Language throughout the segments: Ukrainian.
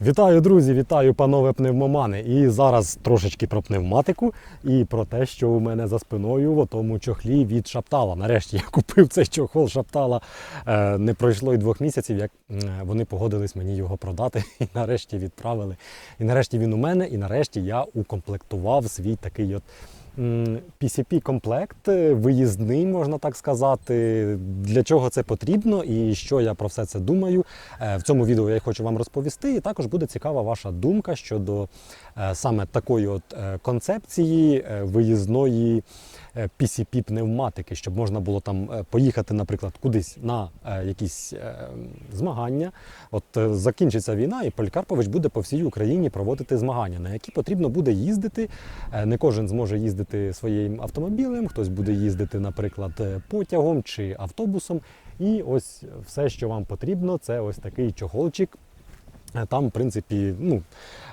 Вітаю, друзі! Вітаю, панове пневмомани! І зараз трошечки про пневматику і про те, що у мене за спиною в тому чохлі від Шаптала. Нарешті я купив цей чохол Шаптала. Е, Не пройшло й двох місяців, як вони погодились мені його продати. І нарешті відправили. І нарешті він у мене, і нарешті я укомплектував свій такий от. PCP-комплект, е, виїзний, можна так сказати. Для чого це потрібно і що я про все це думаю. Е, В цьому відео я хочу вам розповісти. І також буде цікава ваша думка щодо е, саме такої от концепції виїзної е, PCP-пневматики, щоб можна було там е, поїхати, наприклад, кудись на е, якісь змагання. От закінчиться війна, і Полікарпович буде по всій Україні проводити змагання, на які потрібно буде їздити. Не кожен зможе їздити своїм автомобілем, хтось буде їздити, наприклад, потягом чи автобусом. І ось все, що вам потрібно, це ось такий чохолчик. Е, Там, в принципі, ну,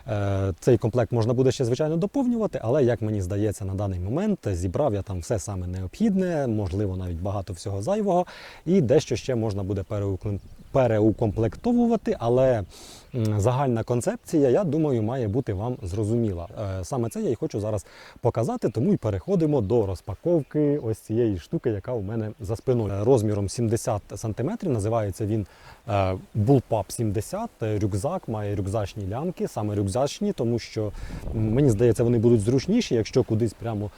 е, цей комплект можна буде ще, звичайно, доповнювати, але, як мені здається, на даний момент зібрав я там все саме необхідне, можливо, навіть багато всього зайвого, і дещо ще можна буде переукомплектовувати, але загальна концепція, я думаю, має бути вам зрозуміла. Е, Саме це я і хочу зараз показати, тому і переходимо до розпаковки ось цієї штуки, яка у мене за спиною. Е, Розміром 70 см, називається він е, Bullpup 70. Е, Рюкзак має рюкзачні лямки, саме рюкзачні, тому що мені здається, вони будуть зручніші, якщо кудись прямо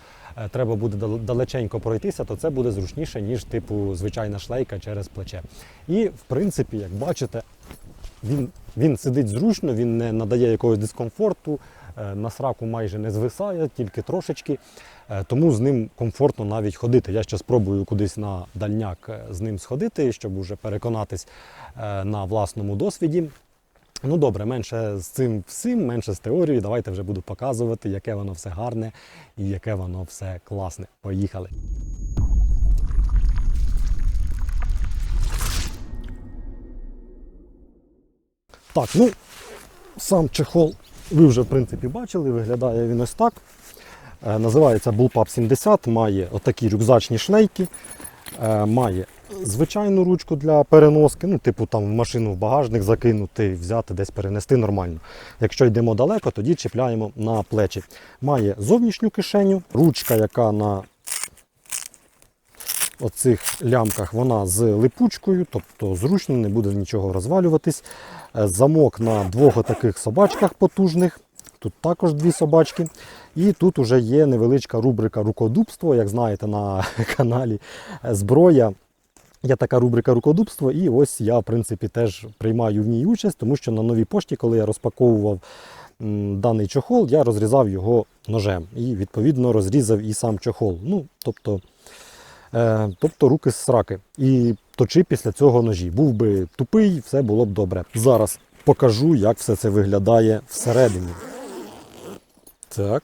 треба буде далеченько пройтися, то це буде зручніше, ніж типу звичайна шлейка через плече. І в принципі, як бачите, він, він сидить зручно, він не надає якогось дискомфорту, е, на сраку майже не звисає, тільки трошечки. Е, Тому з ним комфортно навіть ходити. Я ще спробую кудись на дальняк е, з ним сходити, щоб уже переконатись е, на власному досвіді. Ну добре, менше з цим всім, менше з теорією. Давайте вже буду показувати, яке воно все гарне і яке воно все класне. Поїхали. Так, ну сам чехол ви вже в принципі бачили, виглядає він ось так. Е, називається Bullpup 70, має отакі рюкзачні шлейки, е, має звичайну ручку для переноски, ну, типу там в машину в багажник закинути, взяти, десь перенести нормально. Якщо йдемо далеко, тоді чіпляємо на плечі. Має зовнішню кишеню, ручка, яка на оцих лямках вона з липучкою, тобто зручно, не буде нічого розвалюватись. Е, Замок на двох таких собачках потужних. Тут також дві собачки. І тут вже є невеличка рубрика рукодубство, як знаєте, на каналі Зброя. Є така рубрика рукодубство, і ось я, в принципі, теж приймаю в ній участь, тому що на новій пошті, коли я розпаковував даний чохол, я розрізав його ножем. І відповідно розрізав і сам чохол. Ну, тобто, е, тобто руки з сраки. І точи після цього ножі. Був би тупий, все було б добре. Зараз покажу, як все це виглядає всередині. Так.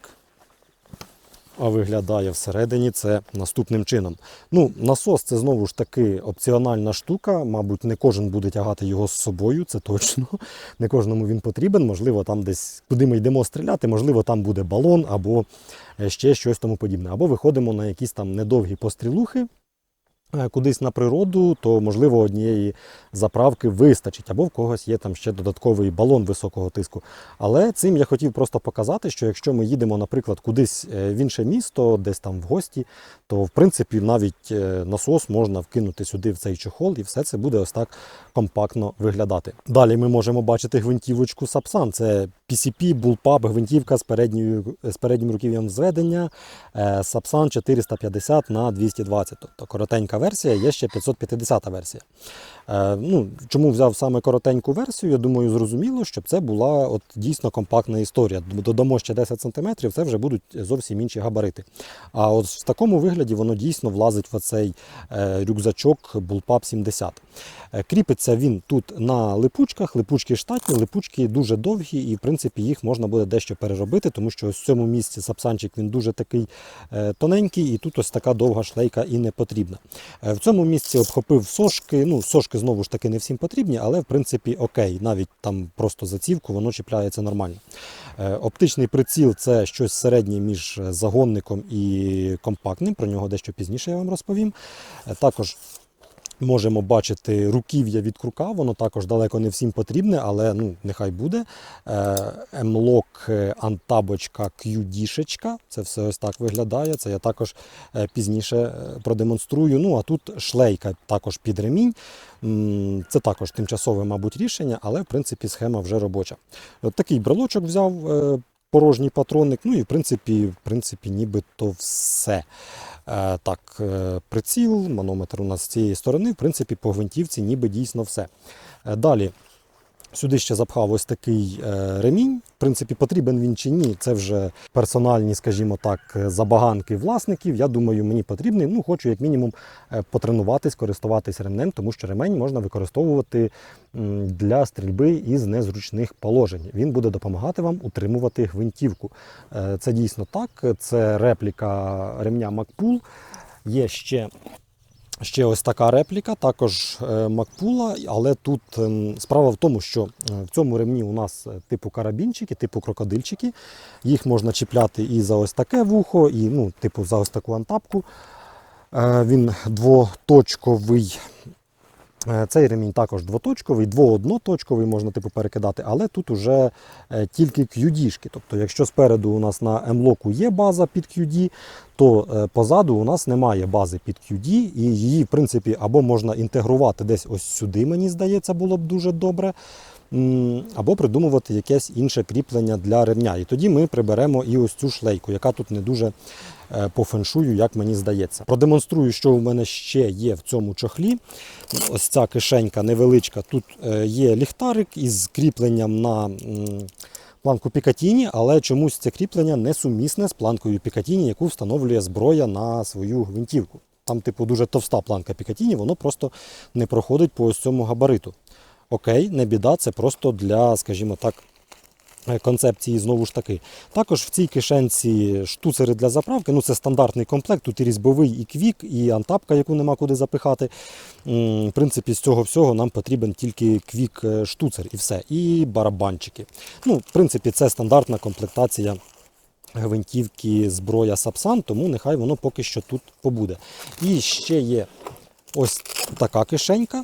А виглядає всередині це наступним чином. Ну, насос це знову ж таки опціональна штука. Мабуть, не кожен буде тягати його з собою, це точно. Не кожному він потрібен. Можливо, там десь, куди ми йдемо стріляти, можливо, там буде балон або е, ще щось тому подібне. Або виходимо на якісь там недовгі пострілухи. Е, Кудись на природу, то можливо однієї заправки вистачить, або в когось є там ще додатковий балон високого тиску. Але цим я хотів просто показати, що якщо ми їдемо, наприклад, кудись е, в інше місто, десь там в гості, то в принципі навіть е, насос можна вкинути сюди в цей чохол, і все це буде ось так компактно виглядати. Далі ми можемо бачити гвинтівочку Сапсан. Це PCP Bullpup гвинтівка з, передньою, з переднім руків'ям зведення е, Сапсан 450 на 220. Тобто коротенька версія, є ще 550 версія. Е, ну, чому взяв саме коротеньку версію? Я думаю, зрозуміло, щоб це була от дійсно компактна історія. Додамо ще 10 см, це вже будуть зовсім інші габарити. А от в такому вигляді воно дійсно влазить в цей рюкзачок Bullpup 70. Е, Кріпиться він тут на липучках, липучки штатні, липучки дуже довгі, і в принципі їх можна буде дещо переробити, тому що ось в цьому місці сапсанчик він дуже такий е, тоненький, і тут ось така довга шлейка і не потрібна. Е, В цьому місці обхопив сошки. Ну, сошки знову ж таки не всім потрібні, але в принципі окей, навіть там просто зацівку, воно чіпляється нормально. Е, Оптичний приціл це щось середнє між загонником і компактним. Про нього дещо пізніше я вам розповім. Е, Також Можемо бачити руків'я від крука, воно також далеко не всім потрібне, але ну, нехай буде. Е, Млок е, антабочка QD-шечка. Це все ось так виглядає. Це я також е, пізніше продемонструю. Ну а тут шлейка також під ремінь. Це також тимчасове, мабуть, рішення, але в принципі схема вже робоча. От такий брелочок взяв. Порожній патронник, ну і в принципі, в принципі, нібито все. Е, так, е, приціл, манометр у нас з цієї сторони, в принципі, по гвинтівці ніби дійсно все. Е, далі сюди ще запхав ось такий е, ремінь. В принципі, потрібен він чи ні. Це вже персональні, скажімо так, е, забаганки власників. Я думаю, мені потрібний. Ну, хочу як мінімум е, потренуватись, користуватись ремнем, тому що ремень можна використовувати для стрільби із незручних положень. Він буде допомагати вам утримувати гвинтівку. Це дійсно так. Це репліка ремня Макпул. Є ще Ще ось така репліка, також е, Макпула, але тут ем, справа в тому, що е, в цьому ремні у нас е, типу карабінчики, типу крокодильчики. Їх можна чіпляти і за ось таке вухо, і ну, типу за ось таку антапку. Він двоточковий. Е, Цей ремінь також двоточковий, двоодноточковий можна типу перекидати, але тут уже е, тільки QD-шки. Тобто, якщо спереду у нас на M-локу є база під QD, то е, позаду у нас немає бази під QD, і її, в принципі, або можна інтегрувати десь ось сюди, мені здається, було б дуже добре. Або придумувати якесь інше кріплення для ремня. І тоді ми приберемо і ось цю шлейку, яка тут не дуже по феншую, як мені здається. Продемонструю, що у мене ще є в цьому чохлі. Ось ця кишенька невеличка. Тут е, є ліхтарик із кріпленням на планку Пікатіні, але чомусь це кріплення не сумісне з планкою Пікатіні, яку встановлює зброя на свою гвинтівку. Там, типу, дуже товста планка Пікатіні, воно просто не проходить по ось цьому габариту. Окей, не біда, це просто для, скажімо так, е, концепції знову ж таки. Також в цій кишенці штуцери для заправки. Ну це стандартний комплект. Тут і різьбовий, і квік, і антапка, яку нема куди запихати. В принципі, з цього всього нам потрібен тільки квік е, і все. І барабанчики. Ну, в принципі, це стандартна комплектація гвинтівки зброя Сапсан, тому нехай воно поки що тут побуде. І ще є ось така кишенька.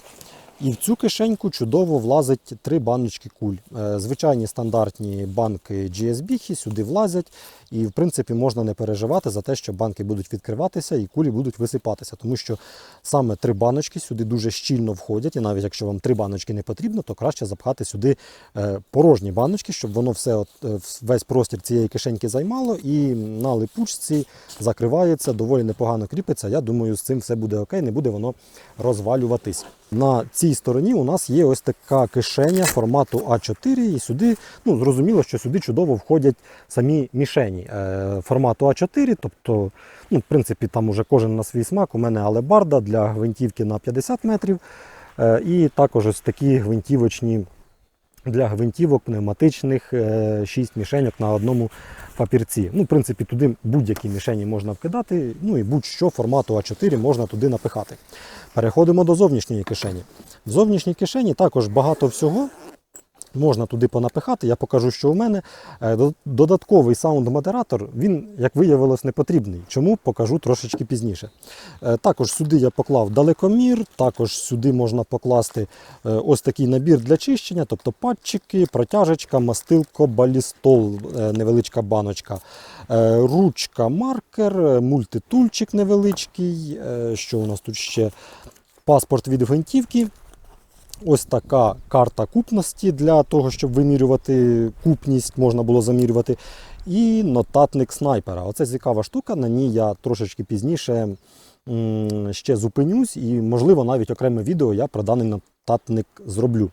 І в цю кишеньку чудово влазить три баночки куль. Е, Звичайні стандартні банки GSB сюди влазять, і в принципі можна не переживати за те, що банки будуть відкриватися і кулі будуть висипатися, тому що саме три баночки сюди дуже щільно входять. І навіть якщо вам три баночки не потрібно, то краще запхати сюди е, порожні баночки, щоб воно все от, е, весь простір цієї кишеньки займало, і на липучці закривається, доволі непогано кріпиться. Я думаю, з цим все буде окей, не буде воно розвалюватись. На цій стороні у нас є ось така кишеня формату А4, і сюди, ну зрозуміло, що сюди чудово входять самі мішені е, формату А4, тобто, ну, в принципі, там уже кожен на свій смак. У мене алебарда для гвинтівки на 50 метрів. Е, і також ось такі гвинтівочні для гвинтівок пневматичних 6 мішеньок на одному папірці. Ну, в принципі, туди будь-які мішені можна вкидати, ну і будь-що формату А4 можна туди напихати. Переходимо до зовнішньої кишені. В зовнішній кишені також багато всього. Можна туди понапихати, я покажу, що у мене Е, додатковий саунд-модератор, він, як виявилось, не потрібний. Чому покажу трошечки пізніше. Е, Також сюди я поклав далекомір, також сюди можна покласти е, ось такий набір для чищення, тобто патчики, протяжечка, мастилко, балістол, невеличка баночка, ручка, маркер, мультитульчик невеличкий. Що у нас тут ще? Паспорт від гвинтівки. Ось така карта купності для того, щоб вимірювати купність, можна було замірювати. І нотатник снайпера. Оце цікава штука. На ній я трошечки пізніше ще зупинюсь, і, можливо, навіть окреме відео я про даний нотатник зроблю.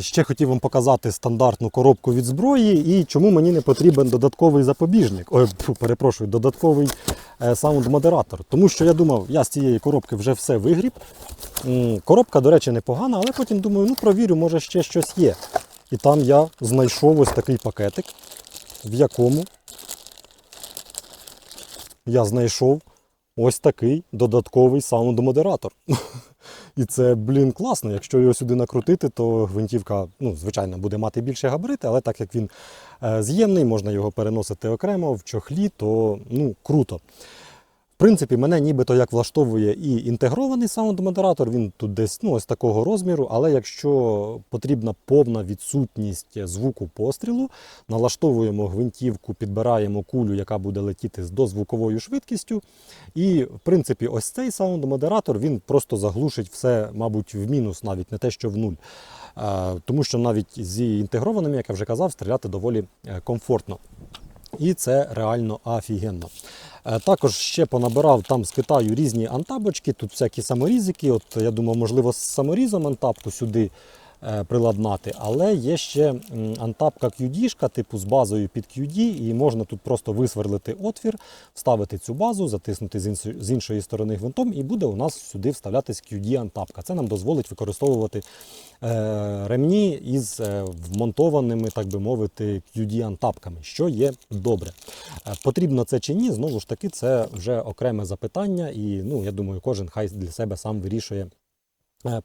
Ще хотів вам показати стандартну коробку від зброї і чому мені не потрібен додатковий запобіжник. Ой, перепрошую, додатковий е, саунд-модератор. Тому що я думав, я з цієї коробки вже все вигріб. Коробка, до речі, непогана, але потім думаю, ну провірю, може ще щось є. І там я знайшов ось такий пакетик, в якому я знайшов ось такий додатковий саунд-модератор. І це, блін, класно. Якщо його сюди накрутити, то гвинтівка, ну, звичайно, буде мати більше габарити, але так як він е, з'ємний, можна його переносити окремо в чохлі, то ну, круто. Принципі, мене нібито як влаштовує і інтегрований саунд-модератор, він тут десь ну, ось такого розміру, але якщо потрібна повна відсутність звуку пострілу, налаштовуємо гвинтівку, підбираємо кулю, яка буде летіти з дозвуковою швидкістю. І, в принципі, ось цей саунд-модератор він просто заглушить все, мабуть, в мінус, навіть не те, що в нуль. Е, Тому що навіть зі інтегрованими, як я вже казав, стріляти доволі е, комфортно. І це реально офігенно. Е, Також ще понабирав там з Китаю різні антабочки, тут всякі саморізики. От я думав, можливо, з саморізом антапку сюди приладнати, але є ще антапка QD, типу з базою під QD, і можна тут просто висверлити отвір, вставити цю базу, затиснути з іншої сторони гвинтом, і буде у нас сюди вставлятись QD антапка. Це нам дозволить використовувати е, ремні із е, вмонтованими, так би мовити, QD-антапками, що є добре. Е, Потрібно це чи ні, знову ж таки, це вже окреме запитання, і ну, я думаю, кожен хай для себе сам вирішує, е,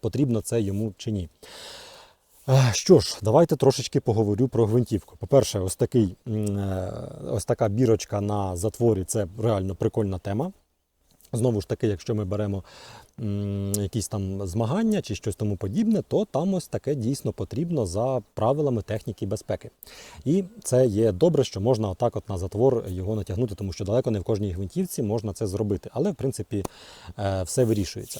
потрібно це йому чи ні. Е, Що ж, давайте трошечки поговорю про гвинтівку. По-перше, ось, такий, е, ось така бірочка на затворі це реально прикольна тема. Знову ж таки, якщо ми беремо м, якісь там змагання чи щось тому подібне, то там ось таке дійсно потрібно за правилами техніки безпеки. І це є добре, що можна отак от на затвор його натягнути, тому що далеко не в кожній гвинтівці можна це зробити. Але в принципі е, все вирішується.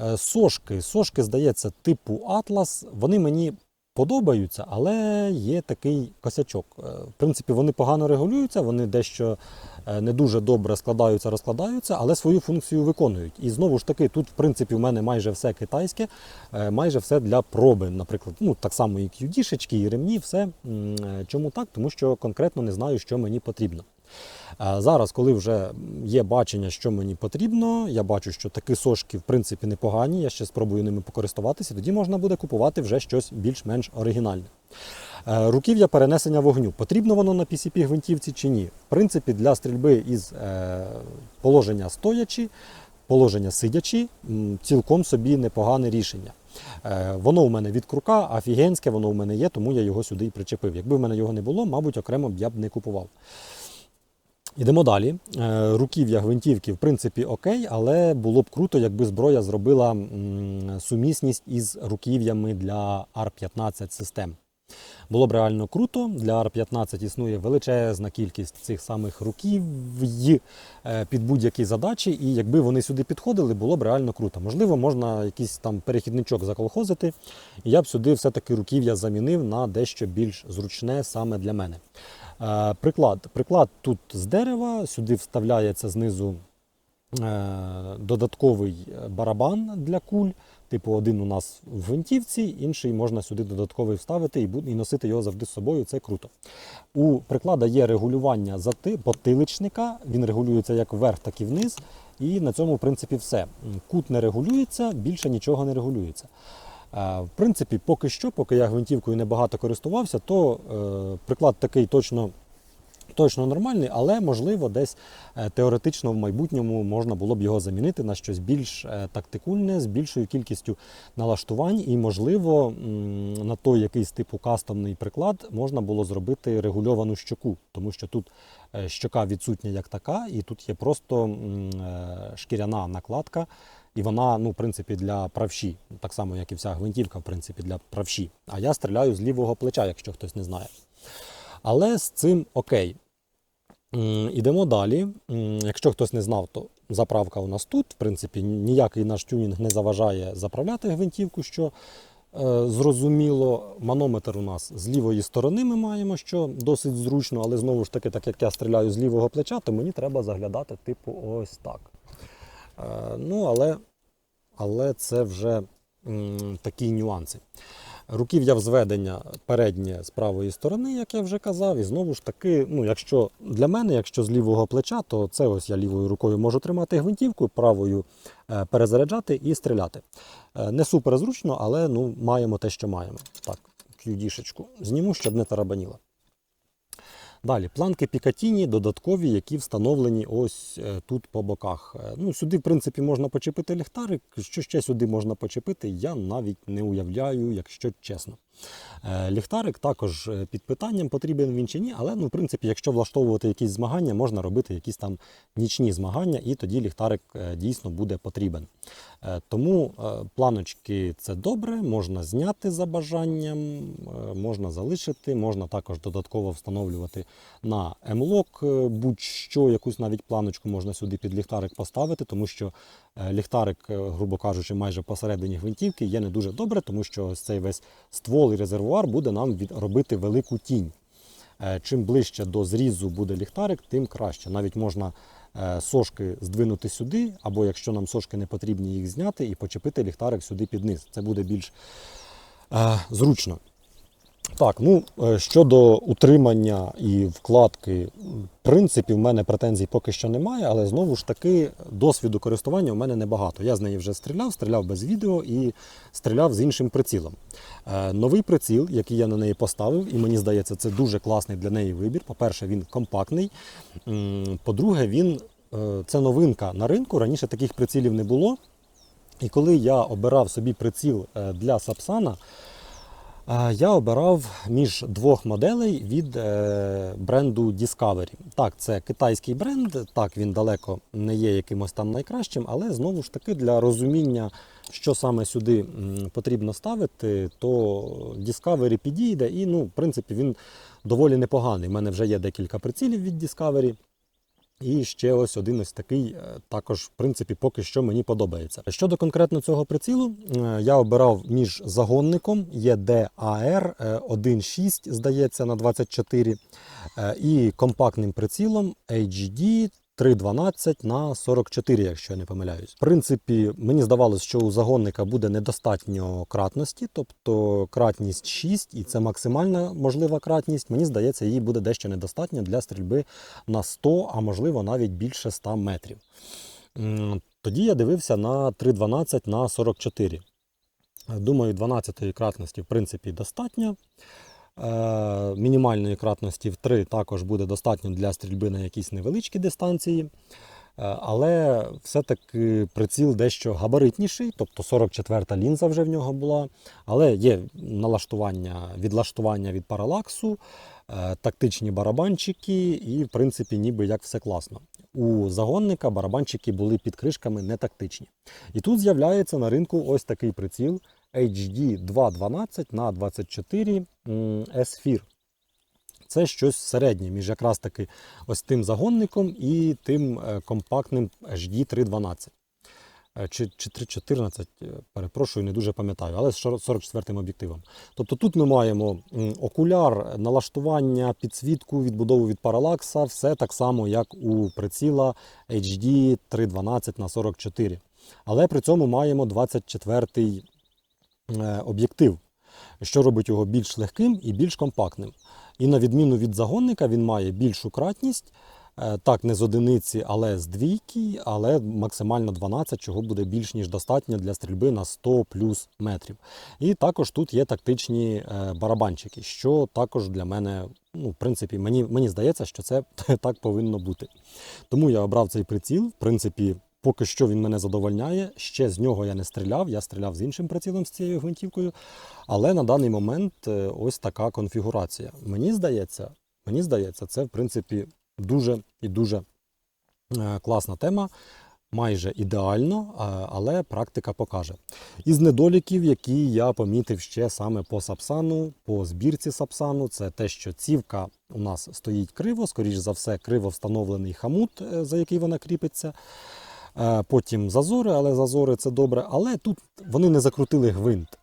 Е, Сошки, сошки, здається, типу Атлас, вони мені подобаються, але є такий косячок. Е, В принципі, вони погано регулюються, вони дещо е, не дуже добре складаються, розкладаються, але свою функцію виконують. І знову ж таки, тут, в принципі, в мене майже все китайське, е, майже все для проби. Наприклад, ну так само і QD-шечки, і ремні, все. Чому так? Тому що конкретно не знаю, що мені потрібно. Е, Зараз, коли вже є бачення, що мені потрібно, я бачу, що такі сошки в принципі непогані, я ще спробую ними покористуватися, тоді можна буде купувати вже щось більш-менш оригінальне. Е, Руків'я перенесення вогню. Потрібно воно на PCP гвинтівці чи ні? В принципі, для стрільби із е, положення стоячи, положення сидячи, цілком собі непогане рішення. Воно у мене від крука, офігенське, воно у мене є, тому я його сюди і причепив. Якби в мене його не було, мабуть, окремо б я б не купував. Ідемо далі. Е, Руків'я гвинтівки, в принципі, окей, але було б круто, якби зброя зробила сумісність із руків'ями для R15 систем. Було б реально круто. Для R15 існує величезна кількість цих самих руків'ї е, під будь-які задачі, і якби вони сюди підходили, було б реально круто. Можливо, можна якийсь там перехідничок заколхозити, і я б сюди все-таки руків'я замінив на дещо більш зручне саме для мене. Е, Приклад. Приклад тут з дерева, сюди вставляється знизу е, додатковий барабан для куль. Типу, один у нас в гвинтівці, інший можна сюди додатковий вставити і, носити його завжди з собою. Це круто. У приклада є регулювання зати, потиличника, він регулюється як вверх, так і вниз. І на цьому, в принципі, все. Кут не регулюється, більше нічого не регулюється. В принципі, поки що, поки я гвинтівкою небагато користувався, то е, приклад такий точно, точно нормальний, але можливо десь е, теоретично в майбутньому можна було б його замінити на щось більш е, тактикульне, з більшою кількістю налаштувань, і, можливо, на той якийсь типу кастомний приклад можна було зробити регульовану щоку, тому що тут е, щока відсутня як така, і тут є просто шкіряна накладка. І вона, ну, в принципі, для правші, так само, як і вся гвинтівка, в принципі, для правші. А я стріляю з лівого плеча, якщо хтось не знає. Але з цим окей. Ідемо далі. Якщо хтось не знав, то заправка у нас тут. В принципі, ніякий наш тюнінг не заважає заправляти гвинтівку, що е, зрозуміло. Манометр у нас з лівої сторони ми маємо, що досить зручно, але знову ж таки, так як я стріляю з лівого плеча, то мені треба заглядати, типу, ось так. Е, Ну, але, але це вже такі нюанси. Руків'я взведення переднє з правої сторони, як я вже казав, і знову ж таки, ну, якщо для мене, якщо з лівого плеча, то це ось я лівою рукою можу тримати гвинтівку, правою е, перезаряджати і стріляти. Е, Не супер зручно, але ну, маємо те, що маємо. Так, QD-шечку зніму, щоб не тарабаніло. Далі планки Пікатіні додаткові, які встановлені ось е, тут по боках. Е, Ну, сюди, в принципі, можна почепити ліхтарик. Що ще сюди можна почепити, я навіть не уявляю, якщо чесно. Е, Ліхтарик також е, під питанням, потрібен він чи ні, але ну, в принципі, якщо влаштовувати якісь змагання, можна робити якісь там нічні змагання, і тоді ліхтарик е, дійсно буде потрібен. Тому планочки це добре, можна зняти за бажанням, можна залишити, можна також додатково встановлювати на М-лок е, будь-що, якусь навіть планочку можна сюди під ліхтарик поставити, тому що ліхтарик, грубо кажучи, майже посередині гвинтівки є не дуже добре, тому що ось цей весь ствол і резервуар буде нам робити велику тінь. Е, Чим ближче до зрізу буде ліхтарик, тим краще. Навіть можна е, сошки здвинути сюди, або якщо нам сошки не потрібні, їх зняти і почепити ліхтарик сюди під низ. Це буде більш е, зручно. Так, ну е, щодо утримання і вкладки, в принципі, в мене претензій поки що немає, але знову ж таки досвіду користування у мене небагато. Я з неї вже стріляв, стріляв без відео і стріляв з іншим прицілом. Е, Новий приціл, який я на неї поставив, і мені здається, це дуже класний для неї вибір. По-перше, він компактний. По-друге, він е, це новинка на ринку. Раніше таких прицілів не було. І коли я обирав собі приціл для Сапсана, я обирав між двох моделей від е, бренду Discovery. Так, це китайський бренд, так він далеко не є якимось там найкращим, але знову ж таки для розуміння, що саме сюди потрібно ставити, то Discovery підійде і, ну, в принципі, він доволі непоганий. У мене вже є декілька прицілів від Discovery. І ще ось один ось такий, е, також, в принципі, поки що мені подобається. Щодо конкретно цього прицілу, е, я обирав між загонником EDAR 1.6, здається, на 24, е, і компактним прицілом HD 312 на 44, якщо я не помиляюсь. В принципі, мені здавалось, що у загонника буде недостатньо кратності, тобто кратність 6, і це максимальна можлива кратність. Мені здається, її буде дещо недостатньо для стрільби на 100, а можливо навіть більше 100 метрів. Тоді я дивився на 312 на 44. Думаю, 12 кратності, в принципі, достатньо. Е, Мінімальної кратності в 3 також буде достатньо для стрільби на якісь невеличкі дистанції. Е, Але все-таки приціл дещо габаритніший, тобто 44-та лінза вже в нього була. Але є налаштування, відлаштування від паралаксу, е, тактичні барабанчики, і, в принципі, ніби як все класно. У загонника барабанчики були під кришками не тактичні. І тут з'являється на ринку ось такий приціл HD 212 на 24 м, S-Fear. Це щось середнє між якраз таки ось тим загонником і тим е, компактним HD 312. Е, Чи, чи 314, е, перепрошую, не дуже пам'ятаю, але з 44-м об'єктивом. Тобто тут ми маємо окуляр, налаштування, підсвітку, відбудову від паралакса, все так само, як у приціла HD 312 на 44. Але при цьому маємо 24 е, об'єктив, що робить його більш легким і більш компактним. І на відміну від загонника, він має більшу кратність. е, Так, не з одиниці, але з двійки, але максимально 12, чого буде більш ніж достатньо для стрільби на 100 плюс метрів. І також тут є тактичні е, барабанчики, що також для мене, ну, в принципі, мені, мені здається, що це так повинно бути. Тому я обрав цей приціл. В принципі, поки що він мене задовольняє. Ще з нього я не стріляв, я стріляв з іншим прицілом з цією гвинтівкою. Але на даний момент е, ось така конфігурація. Мені здається, мені здається, це в принципі дуже і дуже е, класна тема. Майже ідеально, але практика покаже. Із недоліків, які я помітив ще саме по сапсану, по збірці сапсану, це те, що цівка у нас стоїть криво, скоріш за все, криво встановлений хамут, е, за який вона кріпиться. Е, Потім зазори, але зазори це добре. Але тут вони не закрутили гвинт.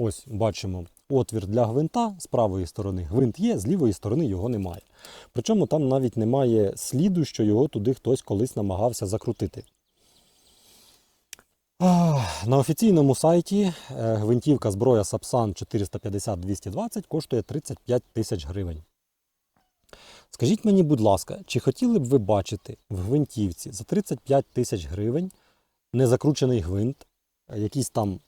Ось бачимо отвір для гвинта з правої сторони. Гвинт є, з лівої сторони його немає. Причому там навіть немає сліду, що його туди хтось колись намагався закрутити. На офіційному сайті е, гвинтівка зброя Сапсан 450-220 коштує 35 тисяч гривень. Скажіть мені, будь ласка, чи хотіли б ви бачити в гвинтівці за 35 тисяч гривень незакручений гвинт, якийсь там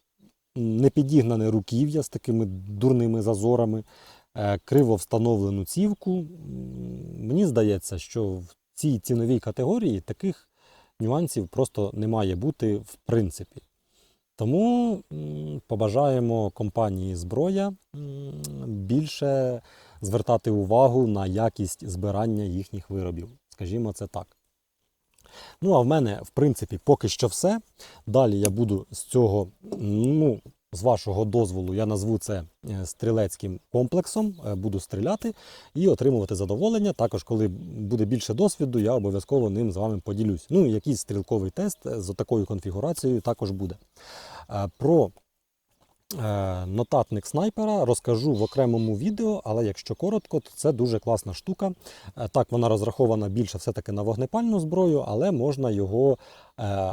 непідігнане руків'я з такими дурними зазорами, е, криво встановлену цівку. Мені здається, що в цій ціновій категорії таких нюансів просто не має бути в принципі. Тому побажаємо компанії зброя більше звертати увагу на якість збирання їхніх виробів. Скажімо це так. Ну, а в мене, в принципі, поки що все. Далі я буду з цього, ну, з вашого дозволу, я назву це е, стрілецьким комплексом, е, буду стріляти і отримувати задоволення. Також, коли буде більше досвіду, я обов'язково ним з вами поділюсь. Ну, якийсь стрілковий тест е, з такою конфігурацією також буде. Про нотатник снайпера розкажу в окремому відео, але якщо коротко, то це дуже класна штука. Е, Так, вона розрахована більше все-таки на вогнепальну зброю, але можна його е,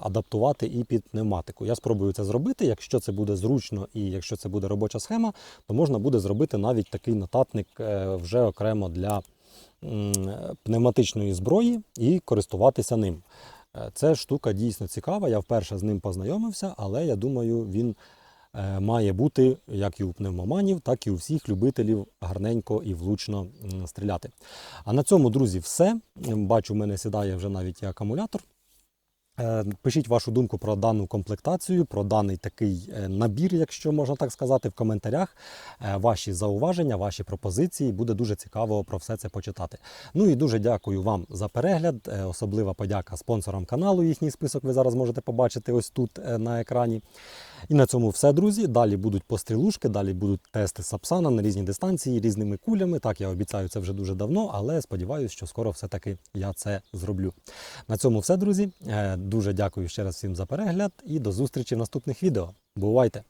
адаптувати і під пневматику. Я спробую це зробити. Якщо це буде зручно і якщо це буде робоча схема, то можна буде зробити навіть такий нотатник е, вже окремо для пневматичної зброї і користуватися ним. Е, Це штука дійсно цікава. Я вперше з ним познайомився, але я думаю, він е, має бути як і у пневмоманів, так і у всіх любителів гарненько і влучно стріляти. А на цьому, друзі, все. Бачу, в мене сідає вже навіть акумулятор. Е, Пишіть вашу думку про дану комплектацію, про даний такий е, набір, якщо можна так сказати, в коментарях. Е, Ваші зауваження, ваші пропозиції. Буде дуже цікаво про все це почитати. Ну і дуже дякую вам за перегляд. Особлива подяка спонсорам каналу. Їхній список ви зараз можете побачити ось тут на екрані. І на цьому все, друзі. Далі будуть пострілушки, далі будуть тести Сапсана на різні дистанції, різними кулями. Так, я обіцяю це вже дуже давно, але сподіваюся, що скоро все-таки я це зроблю. На цьому все, друзі. Дуже дякую ще раз всім за перегляд і до зустрічі в наступних відео. Бувайте!